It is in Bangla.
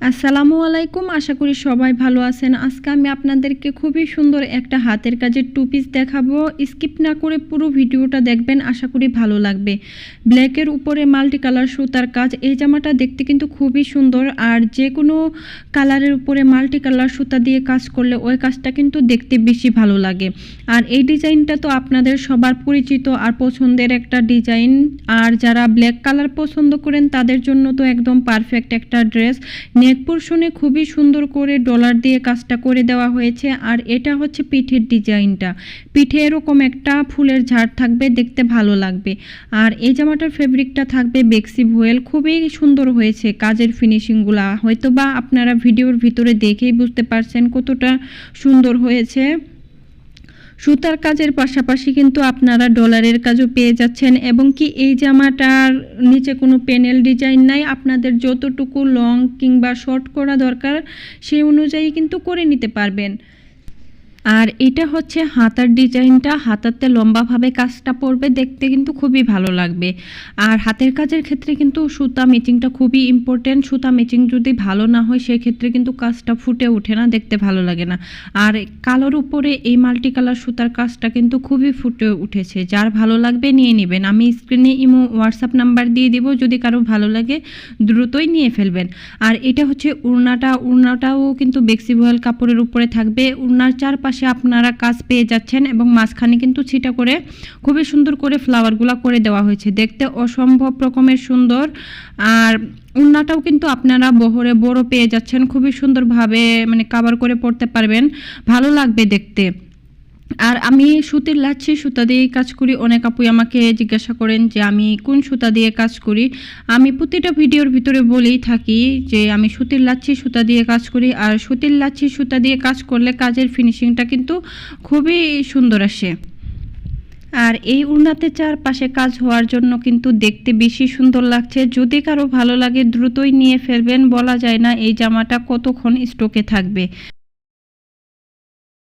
আসসালামু আলাইকুম। আশা করি সবাই ভালো আছেন। আজকে আমি আপনাদেরকে খুবই সুন্দর একটা হাতের কাজের টু পিস দেখাবো। স্কিপ না করে পুরো ভিডিওটা দেখবেন, আশা করি ভালো লাগবে। ব্ল্যাকের উপরে মাল্টি কালার সুতার কাজ। এই জামাটা দেখতে কিন্তু খুবই সুন্দর। আর যে কোনো কালারের উপরে মাল্টি কালার সুতা দিয়ে কাজ করলে ওই কাজটা কিন্তু দেখতে বেশি ভালো লাগে। আর এই ডিজাইনটা তো আপনাদের সবার পরিচিত আর পছন্দের একটা ডিজাইন। আর যারা ব্ল্যাক কালার পছন্দ করেন, তাদের জন্য তো একদম পারফেক্ট একটা ড্রেস। নেক পোর্শনে খুবই সুন্দর করে ডলার দিয়ে কাজটা করে দেওয়া হয়েছে, আর এটা হচ্ছে পিঠের ডিজাইনটা। পিঠে এরকম একটা ফুলের ঝাড় থাকবে, দেখতে ভালো লাগবে। আর এই জামাটার ফেব্রিকটা থাকবে বেক্সি ভোয়েল, খুবই সুন্দর হয়েছে কাজের ফিনিশিংগুলা হয়তো বা আপনারা ভিডিওর ভিতরে দেখেই বুঝতে পারছেন কতটা সুন্দর হয়েছে। সুতার কাজের পাশাপাশি কিন্তু আপনারা ডলারের কাজও পেয়ে যাচ্ছেন এবং কি এই জামাটার নিচে কোনো প্যানেল ডিজাইন নাই, আপনাদের যতটুকু লং কিংবা শর্ট করা দরকার সেই অনুযায়ী কিন্তু করে নিতে পারবেন। আর এটা হচ্ছে হাতার ডিজাইনটা, হাতাতে লম্বাভাবে কাজটা পড়বে দেখতে কিন্তু খুবই ভালো লাগবে। আর হাতের কাজের ক্ষেত্রে কিন্তু সুতা ম্যাচিংটা খুবই ইম্পর্টেন্ট সুতা ম্যাচিং যদি ভালো না হয়, সেক্ষেত্রে কিন্তু কাজটা ফুটে ওঠে না, দেখতে ভালো লাগে না। আর কালোর উপরে এই মাল্টি কালার সুতার কাজটা কিন্তু খুবই ফুটে উঠেছে। যার ভালো লাগবে নিয়ে নেবেন। আমি স্ক্রিনে ইমো হোয়াটসঅ্যাপ নাম্বার দিয়ে দিব, যদি কারও ভালো লাগে, দ্রুতই নিয়ে ফেলবেন। আর এটা হচ্ছে উড়নাটা, উড়নাটাও কিন্তু বেক্সিভয়েল কাপড়ের উপরে থাকবে। উড়নার চারপাশে আপনারা কাজ পেয়ে যাচ্ছেন এবং মাঝখানে কিন্তু ছিটা করে, খুবই সুন্দর করে ফ্লাওয়ারগুলো করে দেওয়া হয়েছে। দেখতে অসম্ভব রকমের সুন্দর। আর উন্নাটাও কিন্তু আপনারা বহরে বড় পেয়ে যাচ্ছেন। খুবই সুন্দরভাবে মানে কাভার করে পড়তে পারবেন। ভালো লাগবে দেখতে। আর আমি সুতির লাচ্ছি, সুতা দিয়ে কাজ করি। অনেক আপুই আমাকে জিজ্ঞাসা করেন যে, আমি কোন সুতা দিয়ে কাজ করি? আমি প্রতিটা ভিডিওর ভিতরে বলেই থাকি যে, আমি সুতির লাচ্ছি, সুতা দিয়ে কাজ করি। আর সুতির লাচ্ছি, সুতা দিয়ে কাজ করলে কাজের ফিনিশিংটা কিন্তু খুবই সুন্দর আসে। আর এই উন্নাতে চারপাশে কাজ হওয়ার জন্য কিন্তু দেখতে বেশি সুন্দর লাগছে। যদি কারও ভালো লাগে, দ্রুতই নিয়ে ফেলবেন, বলা যায় না। এই জামাটা কতক্ষণ স্টকে থাকবে?